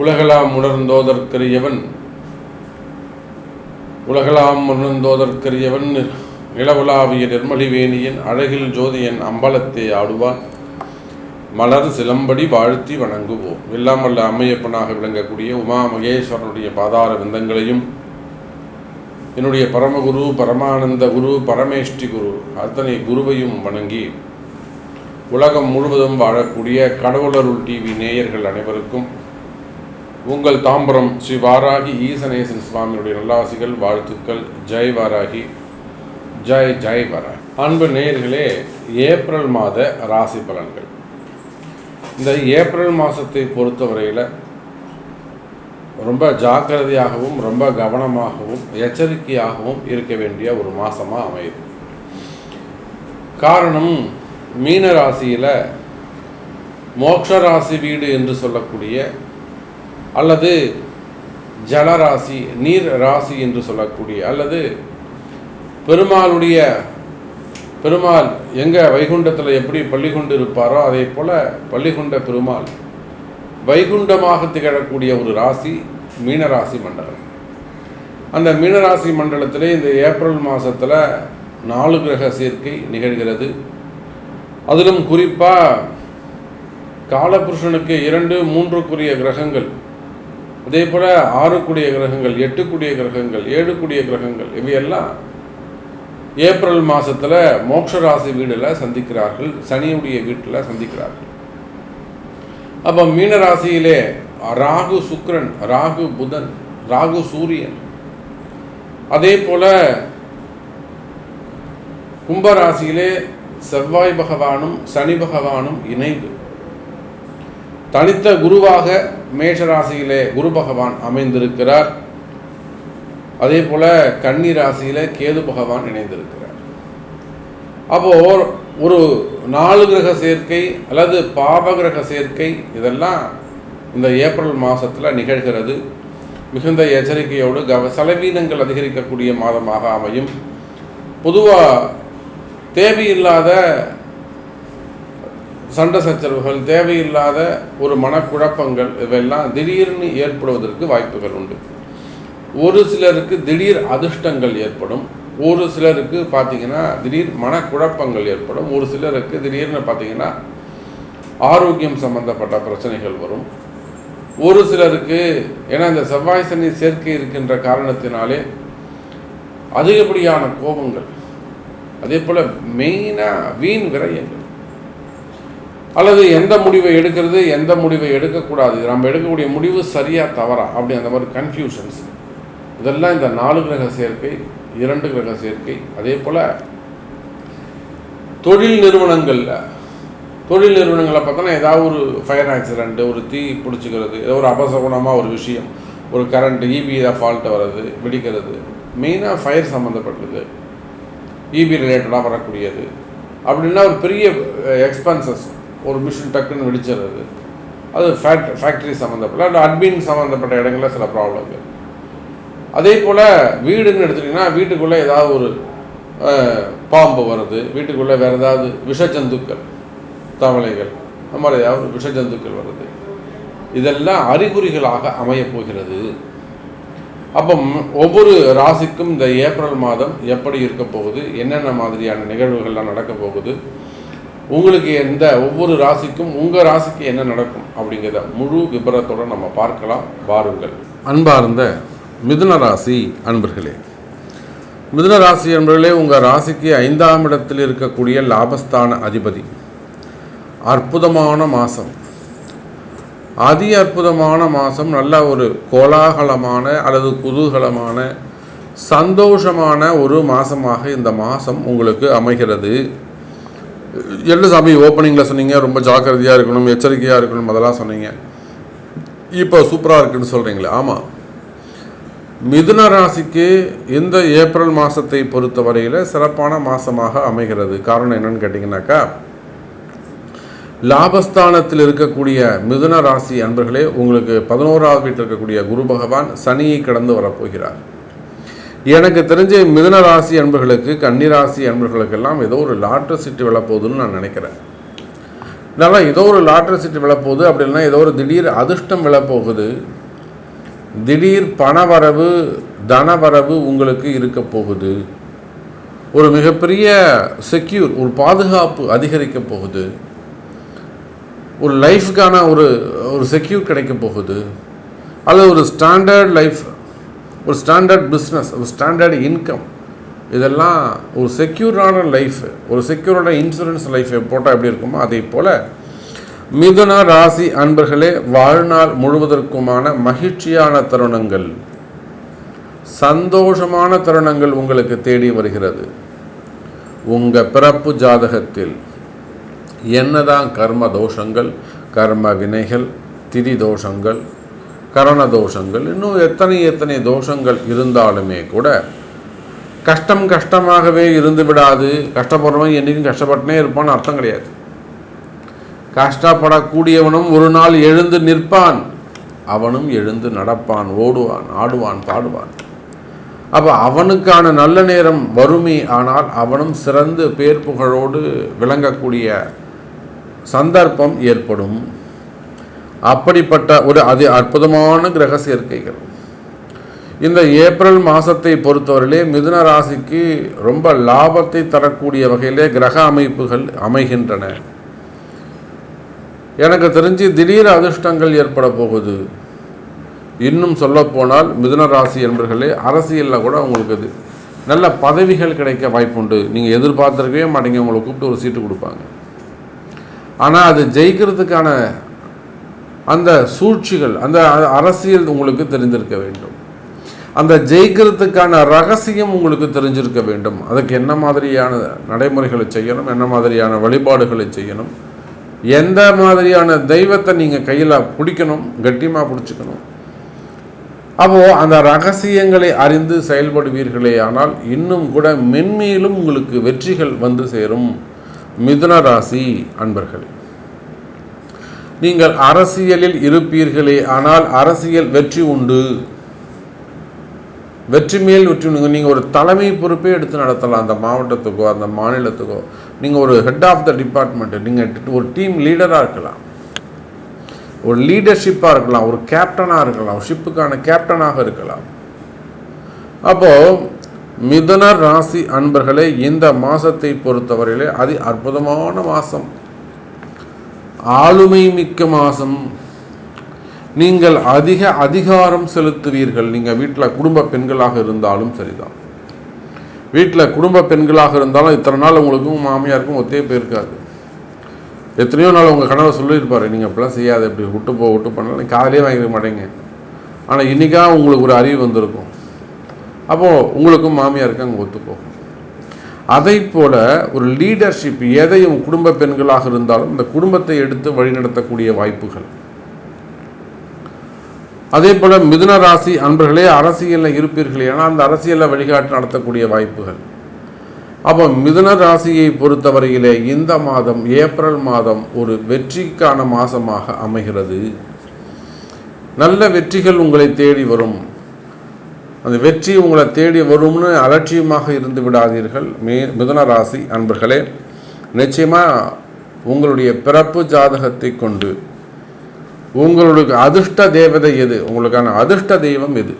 உலகலாம் உணர்ந்தோதற்கரியவன் உலகலாம் உணர்ந்தோதற்கரியவன் நிலவுலாவிய நிர்மலிவேணியன் அழகில் ஜோதியன் அம்பலத்தை ஆடுவான். மலர் சிலம்படி வாழ்த்தி வணங்குவோம். எல்லாம் வல்ல அம்மையப்பனாக விளங்கக்கூடிய உமா மகேஸ்வரனுடைய பாதார விந்தங்களையும் என்னுடைய பரமகுரு பரமானந்த குரு பரமேஷ்டி குரு அத்தனை குருவையும் வணங்கி உலகம் முழுவதும் வாழக்கூடிய கடவுளருள் டிவி நேயர்கள் அனைவருக்கும் உங்கள் தாம்பரம் ஸ்ரீ வாராகி ஈசனேசன் சுவாமியுடைய நல்லாசிகள் வாழ்த்துக்கள். ஜெய் வாராகி. ஜெய் ஜெய் வாராகி. அன்பு நேயர்களே ஏப்ரல் மாத ராசி பலன்கள். இந்த ஏப்ரல் மாதத்தை பொறுத்தவரையில் ரொம்ப ஜாக்கிரதையாகவும் ரொம்ப கவனமாகவும் எச்சரிக்கையாகவும் இருக்க வேண்டிய ஒரு மாதமாக அமையுது. காரணம் மீன ராசியில் மோக்ஷ ராசி வீடு என்று சொல்லக்கூடிய அல்லது ஜலராசி நீர் ராசி என்று சொல்லக்கூடிய அல்லது பெருமாளுடைய பெருமாள் எங்கே வைகுண்டத்தில் எப்படி பள்ளி கொண்டு இருப்பாரோ அதே போல் பள்ளிகொண்ட பெருமாள் வைகுண்டமாக திகழக்கூடிய ஒரு ராசி மீனராசி மண்டலம். அந்த மீனராசி மண்டலத்திலே இந்த ஏப்ரல் மாதத்தில் நாலு கிரக சேர்க்கை நிகழ்கிறது. அதிலும் குறிப்பாக காலபுருஷனுக்கு இரண்டு மூன்றுக்குரிய கிரகங்கள் அதே போல் ஆறுக்குடிய கிரகங்கள் எட்டுக்குடிய கிரகங்கள் ஏழுக்குடிய கிரகங்கள் இவையெல்லாம் ஏப்ரல் மாதத்தில் மோட்ச ராசி வீடில் சந்திக்கிறார்கள் சனியுடைய வீட்டில் சந்திக்கிறார்கள். அப்போ மீன ராசியிலே ராகு சுக்ரன் ராகு புதன் ராகு சூரியன். அதே போல கும்பராசியிலே செவ்வாய் பகவானும் சனி பகவானும் இணைவு தனித்த குருவாக மேஷராசியிலே குரு பகவான் அமைந்திருக்கிறார். அதே போல கன்னி ராசியில கேது பகவான் இணைந்திருக்கிறார். அப்போ ஒரு நாலு கிரக சேர்க்கை அல்லது பாப கிரக சேர்க்கை இதெல்லாம் இந்த ஏப்ரல் மாதத்தில் நிகழ்கிறது. மிகுந்த எச்சரிக்கையோடு கவ செலவீனங்கள் அதிகரிக்கக்கூடிய மாதமாக அமையும். பொதுவாக தேவையில்லாத சண்டை சச்சரவுகள் தேவையில்லாத ஒரு மனக்குழப்பங்கள் இவையெல்லாம் திடீர்னு ஏற்படுவதற்கு வாய்ப்புகள் உண்டு. ஒரு சிலருக்கு திடீர் அதிர்ஷ்டங்கள் ஏற்படும். ஒரு சிலருக்கு பார்த்தீங்கன்னா திடீர் மனக்குழப்பங்கள் ஏற்படும். ஒரு சிலருக்கு திடீர்னு பார்த்தீங்கன்னா ஆரோக்கியம் சம்பந்தப்பட்ட பிரச்சனைகள் வரும். ஒரு சிலருக்கு ஏன்னா இந்த செவ்வாய் சனி சேர்க்கை இருக்கின்ற காரணத்தினாலே அதிகப்படியான கோபங்கள். அதே போல் மெயினாக வீண் விரயங்கள். அல்லது எந்த முடிவை எடுக்கிறது எந்த முடிவை எடுக்கக்கூடாது. நம்ம எடுக்கக்கூடிய முடிவு சரியா தவறா? அப்படி அந்த மாதிரி கன்ஃபியூஷன்ஸ் இதெல்லாம் இந்த நாலு கிரக சேர்க்கை இரண்டு கிரக சேர்க்கை அதே போல் தொழில் நிறுவனங்களில் தொழில் நிறுவனங்களை பார்த்தோன்னா ஏதாவது ஒரு ஃபயர் ஆக்சிடெண்ட்டு ஒரு தீ பிடிச்சிக்கிறது ஏதோ ஒரு அபசகுணமாக ஒரு விஷயம். ஒரு கரண்ட் இபி ஃபால்ட்டு வர்றது வெடிக்கிறது. மெயினாக ஃபயர் சம்மந்தப்பட்டது இபி ரிலேட்டடாக வரக்கூடியது. அப்படின்னா ஒரு பெரிய எக்ஸ்பென்சஸ் ஒரு மிஷின் டக்குன்னு வெடிச்சிடுறது. அது ஃபேக்ட் ஃபேக்ட்ரி சம்மந்தப்பட்ட இல்லை அட்மின் சம்மந்தப்பட்ட இடங்களில் சில ப்ராப்ளம் அதே போல் வீடுன்னு எடுத்துட்டிங்கன்னா வீட்டுக்குள்ளே ஏதாவது ஒரு பாம்பு வருது வீட்டுக்குள்ளே வேறு ஏதாவது விஷஜந்துக்கள் தவளைகள் அந்த மாதிரி ஏதாவது விஷஜந்துக்கள் வருது. இதெல்லாம் அறிகுறிகளாக அமையப் போகிறது. அப்போ ஒவ்வொரு ராசிக்கும் இந்த ஏப்ரல் மாதம் எப்படி இருக்க போகுது என்னென்ன மாதிரியான நிகழ்வுகள்லாம் நடக்க போகுது உங்களுக்கு எந்த ஒவ்வொரு ராசிக்கும் உங்கள் ராசிக்கு என்ன நடக்கும் அப்படிங்கிறத முழு விபரத்தோட நம்ம பார்க்கலாம். வாருங்கள். அன்பார்ந்த மிதுன ராசி அன்பர்களே. மிதுன ராசி அன்பர்களே உங்கள் ராசிக்கு ஐந்தாம் இடத்தில் இருக்கக்கூடிய லாபஸ்தான அதிபதி. அற்புதமான மாதம் அதி அற்புதமான மாதம் நல்ல ஒரு கோலாகலமான அல்லது குதூகலமான சந்தோஷமான ஒரு மாதமாக இந்த மாதம் உங்களுக்கு அமைகிறது. என்ன சாமி ஓப்பனிங்கில் சொன்னீங்க ரொம்ப ஜாக்கிரதையாக இருக்கணும் எச்சரிக்கையாக இருக்கணும் அதெல்லாம் சொன்னீங்க. இப்போ சூப்பராக இருக்குன்னு சொல்கிறீங்களே ஆமாம் மிதுன ராசிக்கு இந்த ஏப்ரல் மாதத்தை பொறுத்த வரையில் சிறப்பான மாதமாக அமைகிறது. காரணம் என்னன்னு கேட்டிங்கனாக்கா லாபஸ்தானத்தில் இருக்கக்கூடிய மிதுன ராசி அன்பர்களே உங்களுக்கு பதினோராவது வீட்டில் இருக்கக்கூடிய குரு பகவான் சனியை கடந்து வரப்போகிறார். எனக்கு தெரிஞ்ச மிதுன ராசி அன்பர்களுக்கு கன்னிராசி அன்பர்களுக்கெல்லாம் ஏதோ ஒரு லாட்டரி சீட்டு விழப்போகுதுன்னு நான் நினைக்கிறேன். நல்லா ஏதோ ஒரு லாட்ரி சீட்டு விழப்போகுது அப்படின்னா ஏதோ ஒரு திடீர் அதிர்ஷ்டம் விழப்போகுது. திடீர் பணவரவு தனவரவு உங்களுக்கு இருக்க போகுது. ஒரு மிகப்பெரிய செக்யூர் ஒரு பாதுகாப்பு அதிகரிக்க போகுது. ஒரு லைஃப்க்கான ஒரு ஒரு செக்யூர் கிடைக்க போகுது. அல்லது ஒரு ஸ்டாண்டர்ட் லைஃப் ஒரு ஸ்டாண்டர்ட் பிஸ்னஸ் ஒரு ஸ்டாண்டர்ட் இன்கம் இதெல்லாம் ஒரு செக்யூரான லைஃப் ஒரு செக்யூரான இன்சூரன்ஸ் லைஃப் போட்டால் எப்படி இருக்குமோ அதே போல் மிதுன ராசி அன்பர்களே வாழ்நாள் முழுவதற்குமான மகிழ்ச்சியான தருணங்கள் சந்தோஷமான தருணங்கள் உங்களுக்கு தேடி வருகிறது. உங்கள் பிறப்பு ஜாதகத்தில் என்னதான் கர்ம தோஷங்கள் கர்ம வினைகள் திதி தோஷங்கள் கரண தோஷங்கள் இன்னும் எத்தனை எத்தனை தோஷங்கள் இருந்தாலுமே கூட கஷ்டம் கஷ்டமாகவே இருந்து விடாது. கஷ்டப்படுறவன் என்றைக்கும் கஷ்டப்பட்டுனே இருப்பான்னு அர்த்தம் கிடையாது. கஷ்டப்படக்கூடியவனும் ஒரு நாள் எழுந்து நிற்பான். அவனும் எழுந்து நடப்பான் ஓடுவான் ஆடுவான் பாடுவான். அப்போ அவனுக்கான நல்ல நேரம் வறுமை ஆனால் அவனும் சிறந்து பேர் புகழோடு விளங்கக்கூடிய சந்தர்ப்பம் ஏற்படும். அப்படிப்பட்ட ஒரு அதி அற்புதமான கிரக சேர்க்கைகள். இந்த ஏப்ரல் மாதத்தை பொறுத்தவரையிலே மிதுன ராசிக்கு ரொம்ப லாபத்தை தரக்கூடிய வகையிலே கிரக அமைப்புகள் அமைகின்றன. எனக்கு தெரிஞ்சு திடீர் அதிர்ஷ்டங்கள் ஏற்பட போகுது. இன்னும் சொல்லப்போனால் மிதுன ராசி என்பர்களே அரசியலில் கூட உங்களுக்கு அது நல்ல பதவிகள் கிடைக்க வாய்ப்புண்டு. நீங்கள் எதிர்பார்த்துருக்கவே மாட்டீங்க உங்களை கூப்பிட்டு ஒரு சீட்டு கொடுப்பாங்க. ஆனால் அது ஜெயிக்கிறதுக்கான அந்த சூழ்ச்சிகள் அந்த அரசியல் உங்களுக்கு தெரிந்திருக்க வேண்டும். அந்த ஜெயிக்கிறதுக்கான ரகசியம் உங்களுக்கு தெரிஞ்சிருக்க வேண்டும். அதுக்கு என்ன மாதிரியான நடைமுறைகளை செய்யணும் என்ன மாதிரியான வழிபாடுகளை செய்யணும் எந்த மாதிரியான தெய்வத்தை நீங்கள் கையில் பிடிக்கணும் கட்டியமாக பிடிச்சிக்கணும். அப்போது அந்த ரகசியங்களை அறிந்து செயல்படுவீர்களே ஆனால் இன்னும் கூட மென்மேலும் உங்களுக்கு வெற்றிகள் வந்து சேரும். மிதுன ராசி அன்பர்களே. நீங்கள் அரசியலில் இருப்பீர்களே ஆனால் அரசியல் வெற்றி உண்டு. வெற்றி மேல் வெற்றி உண்டு. நீங்கள் ஒரு தலைமை பொறுப்பே எடுத்து நடத்தலாம் அந்த மாவட்டத்துக்கோ அந்த மாநிலத்துக்கோ. நீங்கள் ஒரு ஹெட் ஆஃப் த டிபார்ட்மெண்ட்டு நீங்கள் ஒரு டீம் லீடராக இருக்கலாம். ஒரு லீடர்ஷிப்பாக இருக்கலாம் ஒரு கேப்டனாக இருக்கலாம் ஷிப்புக்கான கேப்டனாக இருக்கலாம். அப்போது மிதுன ராசி அன்பர்களே இந்த மாதத்தை பொறுத்தவரையிலே அது அற்புதமான மாதம் ஆளுமை மிக்க மாதம். நீங்கள் அதிக அதிகாரம் செலுத்துவீர்கள். நீங்கள் வீட்டில் குடும்ப பெண்களாக இருந்தாலும் சரிதான். வீட்டில் குடும்ப பெண்களாக இருந்தாலும் இத்தனை நாள் உங்களுக்கும் மாமியாருக்கும் ஒத்தே போயிருக்காது எத்தனையோ நாள் உங்கள் கணவர் சொல்லியிருப்பார் நீங்கள் அப்படிலாம் செய்யாது இப்படி விட்டு போ விட்டு பண்ணலாம் காதலே வாங்கிக்க மாட்டேங்க. ஆனால் இன்றைக்காக உங்களுக்கு ஒரு அறிவு வந்திருக்கும். அப்போது உங்களுக்கும் மாமியாருக்கும் அங்கே ஒத்து போகும் அதை போல ஒரு லீடர்ஷிப் எதையும் குடும்ப பெண்களாக இருந்தாலும் இந்த குடும்பத்தை எடுத்து வழிநடத்தக்கூடிய வாய்ப்புகள். அதே போல மிதுன ராசி அன்பர்களே அரசியலில் இருப்பீர்கள் ஏன்னா அந்த அரசியலில் வழிகாட்டு நடத்தக்கூடிய வாய்ப்புகள். அப்போ மிதுன ராசியை பொறுத்தவரையிலே இந்த மாதம் ஏப்ரல் மாதம் ஒரு வெற்றிக்கான மாதமாக அமைகிறது. நல்ல வெற்றிகள் உங்களை தேடி வரும். அந்த வெற்றி உங்களை தேடி வரும்னு அலட்சியமாக இருந்து விடாதீர்கள். மே மிதுன ராசி அன்பர்களே நிச்சயமாக உங்களுடைய பிறப்பு ஜாதகத்தை கொண்டு உங்களுடைய அதிர்ஷ்ட தேவதை எது? உங்களுக்கான அதிர்ஷ்ட தெய்வம் எது?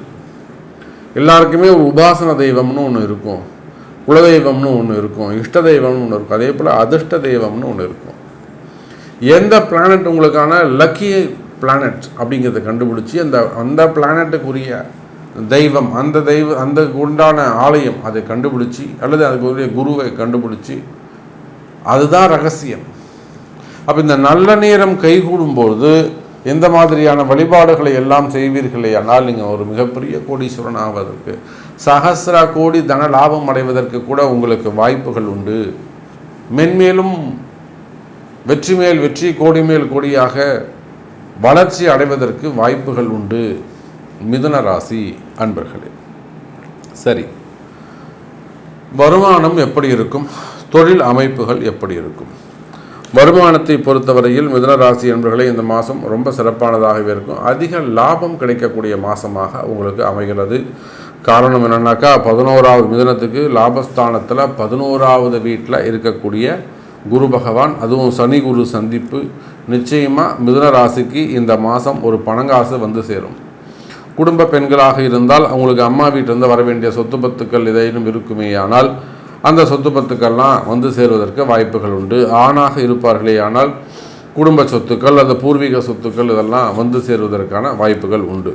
எல்லாருக்குமே ஒரு உபாசன தெய்வம்னு ஒன்று இருக்கும். குலதெய்வம்னு ஒன்று இருக்கும். இஷ்ட தெய்வம்னு ஒன்று இருக்கும். அதே போல் அதிர்ஷ்ட தெய்வம்னு ஒன்று இருக்கும். எந்த பிளானட் உங்களுக்கான லக்கி பிளானட் அப்படிங்கிறத கண்டுபிடிச்சி அந்த அந்த பிளானட்டுக்குரிய தெய்வம் அந்த தெய்வ அந்த உண்டான ஆலயம் அதை கண்டுபிடிச்சி அல்லது அதுக்குரிய குருவை கண்டுபிடிச்சி அதுதான் ரகசியம். அப்போ இந்த நல்ல நேரம் கைகூடும்போது எந்த மாதிரியான வழிபாடுகளை எல்லாம் செய்வீர்களே ஆனால் நீங்கள் ஒரு மிகப்பெரிய கோடீஸ்வரன் ஆவதற்கு சகசிர கோடி தன லாபம் அடைவதற்கு கூட உங்களுக்கு வாய்ப்புகள் உண்டு. மென்மேலும் வெற்றி மேல் வெற்றி கோடி மேல் கோடியாக வளர்ச்சி அடைவதற்கு வாய்ப்புகள் உண்டு. மிதுன ராசி அன்பர்களே. சரி. வருமானம் எப்படி இருக்கும்? தொழில் அமைப்புகள் எப்படி இருக்கும்? வருமானத்தை பொறுத்தவரையில் மிதுன ராசி என்பர்களை இந்த மாதம் ரொம்ப சிறப்பானதாகவே இருக்கும். அதிக லாபம் கிடைக்கக்கூடிய மாதமாக உங்களுக்கு அமைகிறது. காரணம் என்னன்னாக்கா பதினோராவது மிதனத்துக்கு லாபஸ்தானத்தில் பதினோராவது வீட்டில் இருக்கக்கூடிய குரு பகவான் அதுவும் சனி குரு சந்திப்பு நிச்சயமாக மிதுன ராசிக்கு இந்த மாதம் ஒரு பணங்காசு வந்து சேரும். குடும்ப பெண்களாக இருந்தால் அவங்களுக்கு அம்மா வீட்டிலிருந்து வர வேண்டிய சொத்து பத்துக்கள் ஏதேனும் இருக்குமேயானால் அந்த சொத்து பத்துக்கள்லாம் வந்து சேருவதற்கு வாய்ப்புகள் உண்டு. ஆணாக இருப்பார்களே ஆனால் குடும்ப சொத்துக்கள் அந்த பூர்வீக சொத்துக்கள் இதெல்லாம் வந்து சேருவதற்கான வாய்ப்புகள் உண்டு.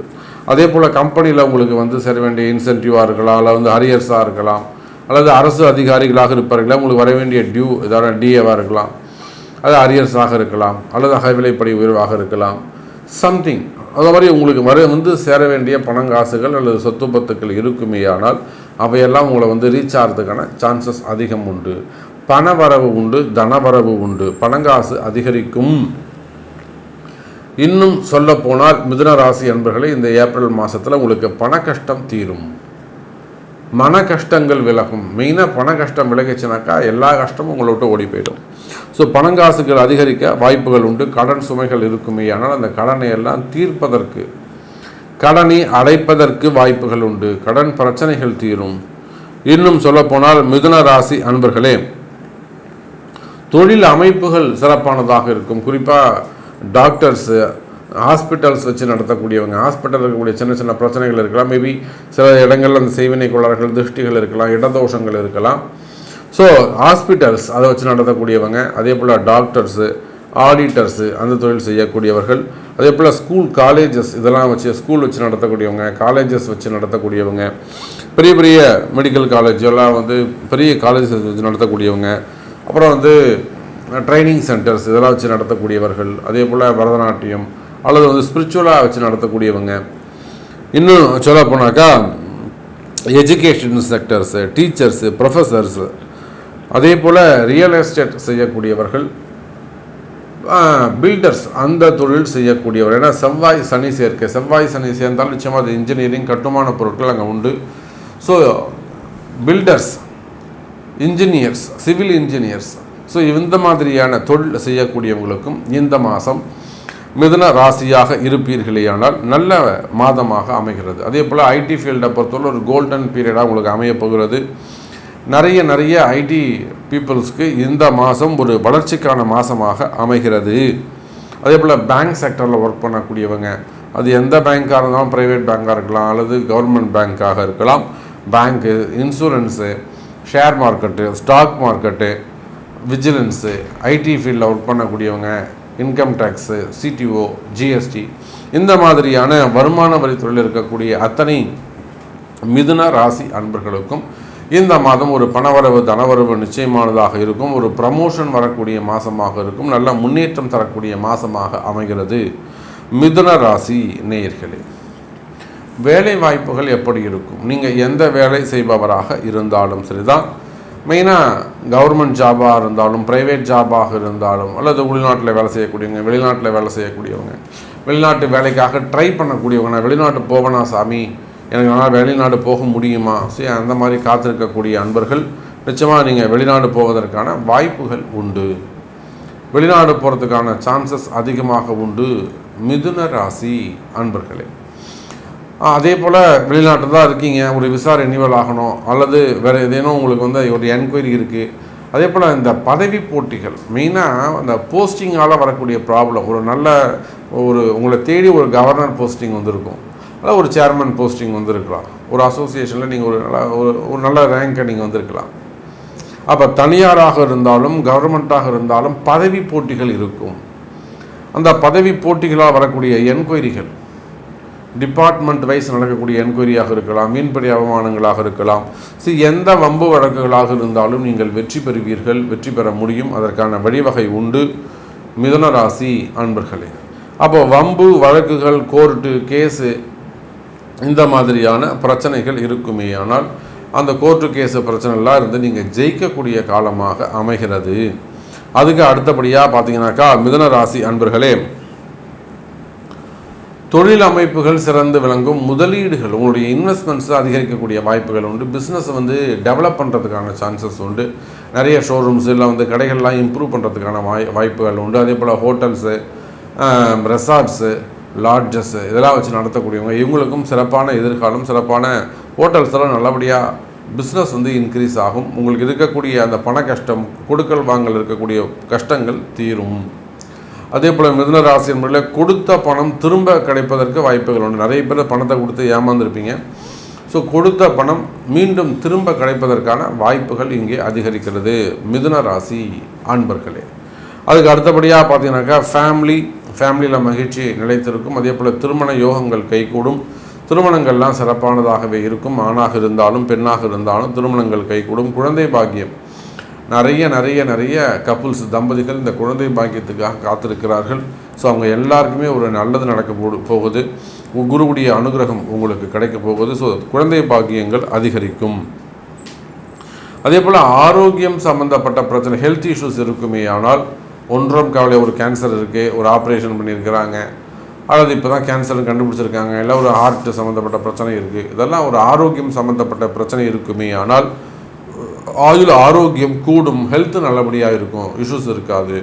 அதே போல் கம்பெனியில் உங்களுக்கு வந்து சேர வேண்டிய இன்சென்டிவாக இருக்கலாம் அல்லது வந்து அரியர்ஸாக இருக்கலாம் அல்லது அரசு அதிகாரிகளாக இருப்பார்களே உங்களுக்கு வர வேண்டிய டியூ ஏதாவது டிஏவாக இருக்கலாம் அது அரியர்ஸாக இருக்கலாம் அல்லது அகவிலைப்படி உயர்வாக இருக்கலாம். சம்திங் அது மாதிரி உங்களுக்கு மறு வந்து சேர வேண்டிய பணங்காசுகள் அல்லது சொத்து பத்துக்கள் இருக்குமே ஆனால் அவையெல்லாம் உங்களை வந்து ரீச் ஆகிறதுக்கான சான்சஸ் அதிகம் உண்டு. பணவரவு உண்டு தனவரவு உண்டு. பணங்காசு அதிகரிக்கும். இன்னும் சொல்ல போனால் மிதுன ராசி அன்பர்களே இந்த ஏப்ரல் மாதத்தில் உங்களுக்கு பண கஷ்டம் தீரும். மன கஷ்டங்கள் விலகும். மெயினாக பண கஷ்டம் விலகிச்சுனாக்கா எல்லா கஷ்டமும் உங்களை விட்டு ஓடி போயிடும். ஸோ பணங்காசுகள் அதிகரிக்க வாய்ப்புகள் உண்டு. கடன் சுமைகள் இருக்குமே. ஆனால் அந்த கடனை எல்லாம் தீர்ப்பதற்கு கடனை அடைப்பதற்கு வாய்ப்புகள் உண்டு. கடன் பிரச்சனைகள் தீரும். இன்னும் சொல்லப்போனால் மிதுன ராசி அன்பர்களே தொழில் அமைப்புகள் சிறப்பானதாக இருக்கும். குறிப்பாக டாக்டர்ஸு ஹாஸ்பிட்டல்ஸ் வச்சு நடத்தக்கூடியவங்க ஹாஸ்பிட்டல் இருக்கக்கூடிய சின்ன சின்ன பிரச்சனைகள் இருக்கலாம். மேபி சில இடங்களில் அந்த செய்வினை கொள்ளார்கள் திருஷ்டிகள் இருக்கலாம் இடதோஷங்கள் இருக்கலாம். ஸோ ஹாஸ்பிட்டல்ஸ் அதை வச்சு நடத்தக்கூடியவங்க அதே போல் டாக்டர்ஸு ஆடிட்டர்ஸு அந்த தொழில் செய்யக்கூடியவர்கள் அதே போல் ஸ்கூல் காலேஜஸ் இதெல்லாம் வச்சு ஸ்கூல் வச்சு நடத்தக்கூடியவங்க காலேஜஸ் வச்சு நடத்தக்கூடியவங்க பெரிய பெரிய மெடிக்கல் காலேஜ் எல்லாம் வந்து பெரிய காலேஜஸ் வச்சு நடத்தக்கூடியவங்க அப்புறம் வந்து ட்ரைனிங் சென்டர்ஸ் இதெல்லாம் வச்சு நடத்தக்கூடியவர்கள் அதே போல் பரதநாட்டியம் அல்லது வந்து ஸ்பிரிச்சுவலாக வச்சு நடத்தக்கூடியவங்க. இன்னும் சொல்ல போனாக்கா எஜுகேஷன் செக்டர்ஸு டீச்சர்ஸு ப்ரொஃபஸர்ஸு அதே போல் ரியல் எஸ்டேட் செய்யக்கூடியவர்கள் பில்டர்ஸ் அந்த தொழில் செய்யக்கூடியவர். ஏன்னா செவ்வாய் சனி சேர்க்கை. செவ்வாய் சனி சேர்ந்தால் நிச்சயமாக அது இன்ஜினியரிங் கட்டுமான பொருட்கள் அங்கே உண்டு. So builders engineers civil engineers so இந்த மாதிரியான தொழில் செய்யக்கூடியவங்களுக்கும் இந்த மாதம் மிதுன ராசியாக இருப்பீர்களேயானால் நல்ல மாதமாக அமைகிறது. அதே போல் ஐடி ஃபீல்டை பொறுத்தவரை ஒரு கோல்டன் பீரியடாக உங்களுக்கு அமையப் போகிறது. நிறைய நிறைய ஐடி பீப்புள்ஸ்க்கு இந்த மாதம் ஒரு வளர்ச்சிக்கான மாதமாக அமைகிறது. அதே போல் பேங்க் செக்டரில் ஒர்க் பண்ணக்கூடியவங்க அது எந்த பேங்க்காக இருந்தாலும் ப்ரைவேட் பேங்காக இருக்கலாம் அல்லது கவர்மெண்ட் பேங்க்காக இருக்கலாம். Bank insurance share market stock market vigilance IT ஃபீல்டில் ஒர்க் பண்ணக்கூடியவங்க இன்கம் டேக்ஸு சிடிஓ ஜிஎஸ்டி இந்த மாதிரியான வருமான வரித்துறையில் இருக்கக்கூடிய அத்தனை மிதுன ராசி அன்பர்களுக்கும் இந்த மாதம் ஒரு பணவரவு தனவரவு நிச்சயமானதாக இருக்கும். ஒரு ப்ரமோஷன் வரக்கூடிய மாதமாக இருக்கும். நல்ல முன்னேற்றம் தரக்கூடிய மாதமாக அமைகிறது. மிதுன ராசி நேயர்களே வேலை வாய்ப்புகள் எப்படி இருக்கும்? நீங்கள் எந்த வேலை செய்பவராக இருந்தாலும் சரிதான். மெயினாக கவர்மெண்ட் ஜாபாக இருந்தாலும் ப்ரைவேட் ஜாபாக இருந்தாலும் அல்லது உள்நாட்டில் வேலை செய்யக்கூடியவங்க வெளிநாட்டில் வேலை செய்யக்கூடியவங்க வெளிநாட்டு வேலைக்காக ட்ரை பண்ணக்கூடியவங்க நான் வெளிநாட்டு போவேனா சாமி? எனக்கு நல்லா வெளிநாடு போக முடியுமா? சரி அந்த மாதிரி காத்திருக்கக்கூடிய அன்பர்கள் நிச்சயமாக நீங்கள் வெளிநாடு போவதற்கான வாய்ப்புகள் உண்டு. வெளிநாடு போகிறதுக்கான சான்சஸ் அதிகமாக உண்டு. மிதுன ராசி அன்பர்களே. அதே போல் வெளிநாட்டில் தான் இருக்கீங்க. ஒரு விசா ரெனிவல் ஆகணும். அல்லது வேறு ஏதேனும் உங்களுக்கு வந்து ஒரு என்கொயரி இருக்குது அதே போல் இந்த பதவி போட்டிகள் மெயினாக அந்த போஸ்டிங்கால் வரக்கூடிய ப்ராப்ளம் ஒரு நல்ல ஒரு உங்களை தேடி ஒரு கவர்னர் போஸ்டிங் வந்திருக்கும். அதாவது ஒரு சேர்மன் போஸ்டிங் வந்திருக்கலாம். ஒரு அசோசியேஷனில் நீங்கள் ஒரு நல்ல ஒரு ஒரு நல்ல ரேங்கை நீங்கள் வந்திருக்கலாம். அப்போ தனியாராக இருந்தாலும் கவர்மெண்ட்டாக இருந்தாலும் பதவி போட்டிகள் இருக்கும். அந்த பதவி போட்டிகளால் வரக்கூடிய என்கொயரிகள் டிபார்ட்மெண்ட் வைஸ் நடக்கக்கூடிய என்கொயரியாக இருக்கலாம் மீன்பிடி அவமானங்களாக இருக்கலாம். ஸோ எந்த வம்பு வழக்குகளாக இருந்தாலும் நீங்கள் வெற்றி பெறுவீர்கள் வெற்றி பெற முடியும். அதற்கான வழிவகை உண்டு. மிதுன ராசி அன்பர்களே. அப்போ வம்பு வழக்குகள் கோர்ட்டு கேஸு இந்த மாதிரியான பிரச்சனைகள் இருக்குமே. ஆனால் அந்த கோர்ட்டு கேஸு பிரச்சனைலாம் இருந்து நீங்கள் ஜெயிக்கக்கூடிய காலமாக அமைகிறது. அதுக்கு அடுத்தபடியாக பார்த்தீங்கன்னாக்கா மிதுன ராசி அன்பர்களே தொழில் அமைப்புகள் சிறந்து விளங்கும் முதலீடுகள் உங்களுடைய இன்வெஸ்ட்மெண்ட்ஸ் அதிகரிக்கக்கூடிய வாய்ப்புகள் உண்டு. பிஸ்னஸ் வந்து டெவலப் பண்ணுறதுக்கான சான்சஸ் உண்டு. நிறைய ஷோரூம்ஸ் இல்லை வந்து கடைகள்லாம் இம்ப்ரூவ் பண்ணுறதுக்கான வாய் வாய்ப்புகள் உண்டு. அதே போல் ஹோட்டல்ஸு ரெசார்ட்ஸு லாட்ஜஸ்ஸு இதெல்லாம் வச்சு நடத்தக்கூடியவங்க இவங்களுக்கும் சிறப்பான எதிர்காலம் சிறப்பான ஹோட்டல்ஸ் எல்லாம் நல்லபடியாக பிஸ்னஸ் வந்து இன்க்ரீஸ் ஆகும். உங்களுக்கு இருக்கக்கூடிய அந்த பண கஷ்டம் கொடுக்கல் வாங்கல் இருக்கக்கூடிய கஷ்டங்கள் தீரும். அதே போல் மிதுன ராசி என்பதில் கொடுத்த பணம் திரும்ப கிடைப்பதற்கு வாய்ப்புகள் உண்டு. நிறைய பேர் பணத்தை கொடுத்து ஏமாந்துருப்பீங்க. ஸோ கொடுத்த பணம் மீண்டும் திரும்ப கிடைப்பதற்கான வாய்ப்புகள் இங்கே அதிகரிக்கிறது. மிதுன ராசி ஆண்பர்களே அதுக்கு அடுத்தபடியாக பார்த்தீங்கன்னாக்கா ஃபேமிலி ஃபேமிலியில் மகிழ்ச்சி நிலைத்திருக்கும். அதே போல் திருமண யோகங்கள் கைகூடும். திருமணங்கள்லாம் சிறப்பானதாகவே இருக்கும். ஆணாக இருந்தாலும் பெண்ணாக இருந்தாலும் திருமணங்கள் கைகூடும். குழந்தை பாக்கியம் நிறைய நிறைய நிறைய கப்புல்ஸ் தம்பதிகள் இந்த குழந்தை பாக்கியத்துக்காக காத்திருக்கிறார்கள். ஸோ அவங்க எல்லாருக்குமே ஒரு நல்லது நடக்க போகுது. உ- குருவுடைய அனுகிரகம் உங்களுக்கு கிடைக்க போகுது. ஸோ குழந்தை பாக்கியங்கள் அதிகரிக்கும். அதே போல் ஆரோக்கியம் சம்மந்தப்பட்ட பிரச்சனை ஹெல்த் இஷ்யூஸ் இருக்குமே. ஆனால் ஒன்றும் கவலை ஒரு கேன்சர் இருக்குது ஒரு ஆப்ரேஷன் பண்ணியிருக்கிறாங்க. அல்லது இப்போ தான் கேன்சர் கண்டுபிடிச்சிருக்காங்க. இல்லை ஒரு ஹார்ட் சம்மந்தப்பட்ட பிரச்சனை இருக்குது இதெல்லாம் ஒரு ஆரோக்கியம் சம்மந்தப்பட்ட பிரச்சனை இருக்குமே. ஆனால் ஆயுள் ஆரோக்கியம் கூடும் ஹெல்த் நல்லபடியாக இருக்கும் இஷ்யூஸ் இருக்காது.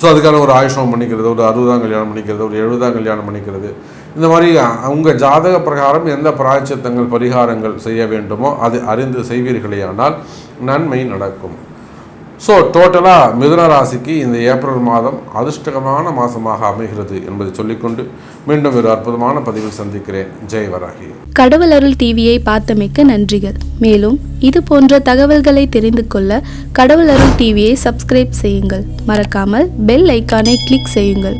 ஸோ அதுக்கான ஒரு ஆயுஷம் பண்ணிக்கிறது ஒரு அறுபதாம் கல்யாணம் பண்ணிக்கிறது ஒரு எழுபதாம் கல்யாணம் பண்ணிக்கிறது. இந்த மாதிரி உங்கள் ஜாதக பிரகாரம் எந்த பிராயச்சித்தங்கள் பரிகாரங்கள் செய்ய வேண்டுமோ அது அறிந்து செய்வீர்களேயானால் நன்மை நடக்கும். ஸோ டோட்டலாக மிதுன ராசிக்கு இந்த ஏப்ரல் மாதம் அதிர்ஷ்டகமான மாதமாக அமைகிறது என்பதை சொல்லிக்கொண்டு மீண்டும் ஒரு அற்புதமான பதிவில் சந்திக்கிறேன். ஜெய் வராகி. கடவுள் அருள் டிவியை பார்த்தமைக்க நன்றிகள். மேலும் இது போன்ற தகவல்களை தெரிந்து கொள்ள கடவுள் அருள் டிவியை சப்ஸ்கிரைப் செய்யுங்கள். மறக்காமல் பெல் ஐக்கானை கிளிக் செய்யுங்கள்.